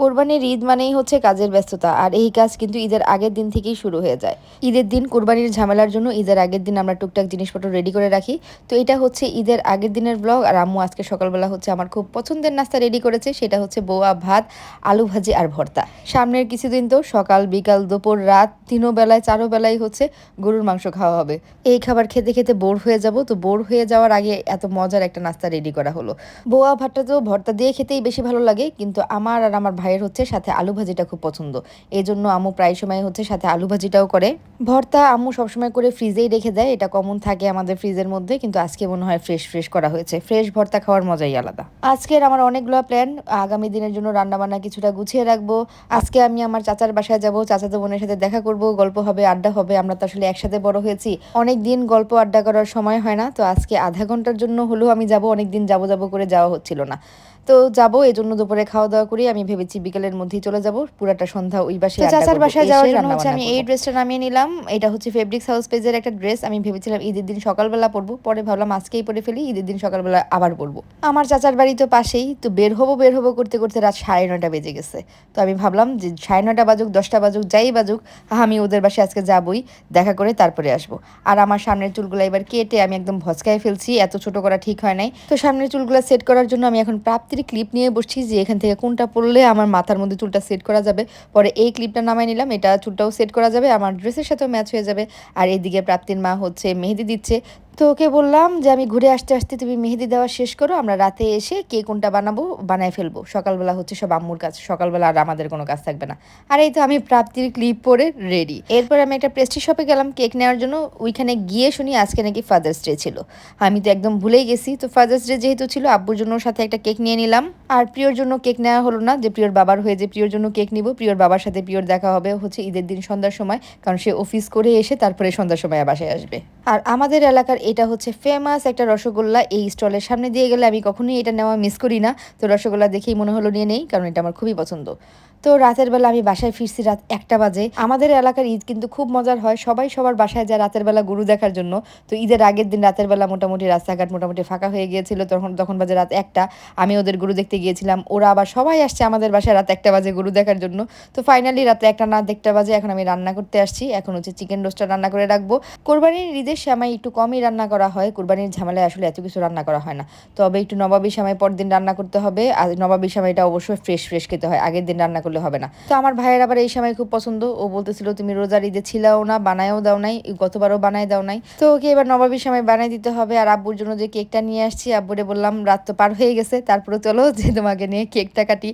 কোরবানির ঈদ মানেই হচ্ছে কাজের ব্যস্ততা, আর এই কাজ কিন্তু ঈদের আগের দিন থেকেই শুরু হয়ে যায়। ঈদের দিন কোরবানির ঝামেলার জন্য ঈদের আগের দিন আমরা টুকটাক জিনিসপত্র রেডি করে রাখি। তো এটা হচ্ছে ঈদের আগের দিনের ব্লগ আর আম্মু আজকে সকালবেলা হচ্ছে আমার খুব পছন্দের নাস্তা রেডি করেছে, সেটা হচ্ছে বোয়া, ভাত, আলু ভাজি আর ভর্তা। সামনের কিছুদিন তো সকাল, বিকাল, দুপুর, রাত, তিনও বেলায় চারো বেলায় হচ্ছে গরুর মাংস খাওয়া হবে। এই খাবার খেতে খেতে বোর হয়ে যাব, তো বোর হয়ে যাওয়ার আগে এত মজার একটা নাস্তা রেডি করা হলো। বোয়া, ভাতটা তো ভর্তা দিয়ে খেতেই বেশি ভালো লাগে, কিন্তু আমার আর আমার ভাইয়ের হচ্ছে সাথে আলু ভাজিটা খুব পছন্দ। এই জন্য আম্মু প্রায় সময় হচ্ছে সাথে আলু ভাজিটাও করে। ভর্তা আম্মু সবসময় করে ফ্রিজেই রেখে দেয়। এটা কমন থাকে আমাদের ফ্রিজের মধ্যে, কিন্তু আজকে মনে হয় ফ্রেশ ফ্রেশ করা হয়েছে। ফ্রেশ ভর্তা খাওয়ার মজাই আলাদা। আজকের আমার অনেকগুলো প্ল্যান আগামী দিনের জন্য রান্নাবান্না কিছুটা গুছিয়ে রাখব। আজকে আমি আমার চাচার বাসায় যাব, চাচাতো বোনের সাথে দেখা করব, গল্প হবে, আড্ডা হবে। আমরা তো আসলে একসাথে বড় হয়েছি। অনেক দিন গল্প, আড্ডা করার সময় হয় না। তো আজকে আধা ঘণ্টার জন্য হলেও আমি যাব অনেক দিন যাব যাব করে যাওয়া হচ্ছিল না। তো যাব এই জন্য দুপুরে খাওয়া দাওয়া করি। আমি ভেবেছি বিকেলের মধ্যেই চলে যাব। পুরাটা সন্ধ্যা ওই বাসায় চাচার বাসায় যাওয়ার জন্য হচ্ছে আমি এই ড্রেসটা নামিয়ে নিলাম। এটা হচ্ছে ফেব্রিক্স হাউস পেজের একটা ড্রেস আমি ভেবেছিলাম ঈদের দিন সকালবেলা পরবো। পরে ভাবলাম আজকেই পরে ফেলি ঈদের দিন সকালবেলা আবার পরবো। আমার চাচার বাড়ি তো পাশেই। তো বের হব বের হব করতে করতে রাত সাড়ে নয়টা বেজে গেছে। তো আমি ভাবলাম যে সাড়ে নয়টা বাজুক দশটা বাজুক যাই বাজুক আমি ওদের বাসায় আজকে যাবই দেখা করে তারপরে আসব। আর আমার সামনের চুলগুলো এবার কেটে আমি একদম ভচকায় ফেলছি। এত ছোট করা ঠিক হয় নাই। তো সামনের চুলগুলো সেট করার জন্য আমি এখন প্রাপ্তির ক্লিপ নিয়ে বসছি যে এখান থেকে কোনটা পড়লে আমার মাথার মধ্যে চুলটা সেট করা যাবে। পরে এই ক্লিপটা নামাই নিলাম, এটা চুলটাও সেট করা যাবে, আমার ড্রেসের সাথেও ম্যাচ হয়ে যাবে। আর এদিকে প্রাপ্তির মা হচ্ছে মেহেদি দিচ্ছে। তো ওকে বললাম যে, আমি ঘুরে আসতে আসতে তুমি মেহেদি দেওয়া শেষ করো, আমরা রাতে এসে কে কোনটা বানাবো, বানায় ফেলব। সকালবেলা হচ্ছে সব আম্মুর কাজ, সকালবেলা আর আমাদের কোনো কাজ থাকবে না। আর এই তো আমি প্রাপ্তির ক্লিপ পরে রেডি এরপর আমি একটা পেস্ট্রি শপে গেলাম কেক নেওয়ার জন্য। ওইখানে গিয়ে শুনি আজকে নাকি ফাদার্স ডে ছিল। আমি তো একদম ভুলেই গেছি। তো ফাদার্স ডে যেহেতু ছিল, আব্বুর জন্য সাথে একটা কেক নিয়ে নিলাম। আর প্রিয়র জন্য কেক নেওয়া হলো না যে, প্রিয়র বাবার হয়ে যে, প্রিয়র জন্য কেক নিব, প্রিয়র বাবার সাথে প্রিয়র দেখা হবে। হচ্ছে ঈদের দিন সন্ধ্যার সময়, কারণ সে অফিস করে এসে তারপরে সন্ধ্যার সময় বাসায় আসবে। আর আমাদের এলাকার এটা হচ্ছে ফেমাস একটা রসগোল্লা এই স্টলের সামনে দিয়ে গেলে আমি কখনোই এটা নেওয়া মিস করি না। তো রসগোল্লা দেখেই মনে হলো নিয়ে নেই, কারণ এটা আমার খুবই পছন্দ। তো রাতের বেলা আমি বাসায় ফিরছি রাত একটা বাজে। আমাদের এলাকার ঈদ কিন্তু খুব মজার হয়। সবাই সবার বাসায় যায় রাতের বেলা গরু দেখার জন্য। তো ঈদের আগের দিন রাতের বেলা মোটামুটি রাস্তাঘাট মোটামুটি ফাঁকা হয়ে গিয়েছিল। তখন তখন বাজে রাত একটা। আমি ওদের গরু দেখতে গিয়েছিলাম। ওরা আবার সবাই আসছে আমাদের বাসায় রাত একটা বাজে গরু দেখার জন্য। তো ফাইনালি রাতে একটা না দেখতে বাজে এখন আমি রান্না করতে আসছি। এখন হচ্ছে চিকেন রোস্টটা রান্না করে রাখব। কোরবানির ঈদের সময় একটু কমই রান্না করা হয়। কোরবানির ঝামেলায় আসলে এত কিছু রান্না করা হয় না। তবে একটু নবাবী সময় পর দিন রান্না করতে হবে। আর নবাবী সময়টা অবশ্যই ফ্রেশ ফ্রেশ খেতে হয়। আগের দিন রান্না করলে হবে না। তো আমার ভাইয়ের আবার এই সময় খুব পছন্দ। ও বলতেছিল, তুমি রোজার ঈদে ছিলাও না, বানায়ও দাও নাই, গতবারও বানাই দাও নাই। তো ওকে এবার নবাবী সময় বানাই দিতে হবে। আর আব্বুর জন্য যে কেকটা নিয়ে আসছি, আব্বুরে বললাম, রাত তো পার হয়ে গেছে, তারপরে চলো যে তোমাকে নিয়ে কেকটা কাটি।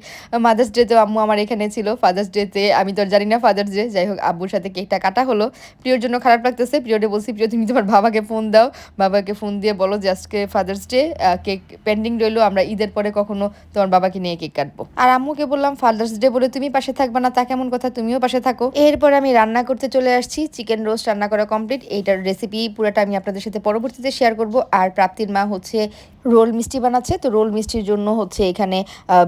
মাদার্স ডেতেও আম্মু আমার এখানে ছিল ফাদার্স ডেতে আমি তো জানি না ফাদার্স ডে যাই হোক, আব্বুর সাথে কেকটা কাটা হলো। প্রিয়র জন্য খারাপ লাগতেছে। প্রিয়রে বলছি, প্রিয়, তুমি তোমার বাবাকে ফোন দাও। বাবাকে ফোন দিয়ে বলো যে, আজকে ফাদার্স ডে কেক পেন্ডিং রইল, আমরা ঈদের পরে কখনো তোমার বাবাকে নিয়ে কেক কাটবো। আর আম্মুকে বললাম ফাদার্স ডে বলে তুমি পাশে থাকবে না, তা কেমন কথা? তুমিও পাশে থাকো। এরপর আমি রান্না করতে চলে আসছি। চিকেন রোস্ট রান্না করা কমপ্লিট এইটার রেসিপি পুরোটা আমি আপনাদের সাথে পরবর্তীতে শেয়ার করব। আর প্রাপ্তির মা হচ্ছে রোল মিষ্টি বানাচ্ছে। তো রোল মিষ্টির জন্য হচ্ছে এখানে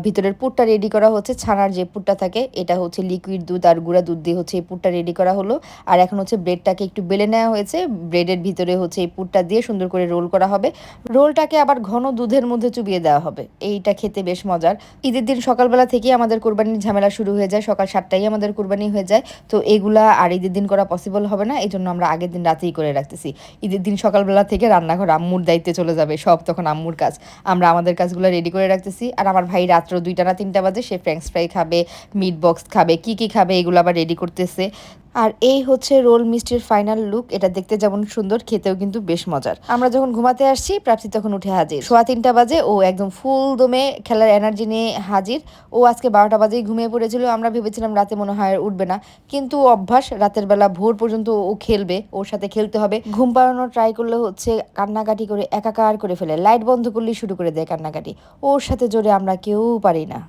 ভিতরের পুরটা রেডি করা হচ্ছে। ছানার যে পুরটা থাকে, এটা হচ্ছে লিকুইড দুধ আর গুঁড়া দুধ দিয়ে হচ্ছে এই পুরটা রেডি করা হলো। আর এখন হচ্ছে ব্রেডটাকে একটু বেলে নেওয়া হয়েছে। ব্রেডের ভিতরে হচ্ছে এই পুরটা দিয়ে সুন্দর করে রোল করা হবে। রোলটাকে আবার ঘন দুধের মধ্যে চুবিয়ে দেওয়া হবে। এইটা খেতে বেশ মজার। ঈদের দিন সকালবেলা থেকেই আমাদের কোরবানির ঝামেলা শুরু হয়ে যায়, সকাল সাতটাই আমাদের কোরবানি হয়ে যায়। তো এগুলা আর ঈদের দিন করা পসিবল হবে না এই জন্য আমরা আগের দিন রাতেই করে রাখতেছি। ঈদের দিন সকালবেলা থেকে রান্নাঘর আম্মুর দায়িত্বে চলে যাবে, সব তখন আম্মুর কাজ। আমরা আমাদের কাজগুলো রেডি করে রাখতেছি। আর আমার ভাই রাত্র দুইটা না তিনটা বাজে, সে ফ্রেঞ্চ ফ্রাই খাবে মিট বক্স খাবে, কি কি খাবে, এগুলো আবার রেডি করতেছে। আর এই হচ্ছে রোল মিষ্টির ফাইনাল লুক। এটা দেখতে যেমন সুন্দর, খেতেও কিন্তু বেশ মজার। আমরা যখন ঘুমাতে আসছি, প্রাপ্তি তখন উঠে হাজির। সোয়া তিনটা বাজে, ও একদম ফুল দমে খেলার এনার্জি নিয়ে হাজির। ও আজকে বারোটা বাজেই ঘুমিয়ে পড়েছিল। আমরা ভেবেছিলাম রাতে মনে হয় উঠবে না। কিন্তু অভ্যাস, রাতের বেলা ভোর পর্যন্ত ও খেলবে, ওর সাথে খেলতে হবে। ঘুম পাড়ানো ট্রাই করলে হচ্ছে কান্নাকাটি করে একাকার করে ফেলে। লাইট বন্ধ করলেই শুরু করে দেয় কান্নাকাটি। ওর সাথে জোরে আমরা কেউ পারি না।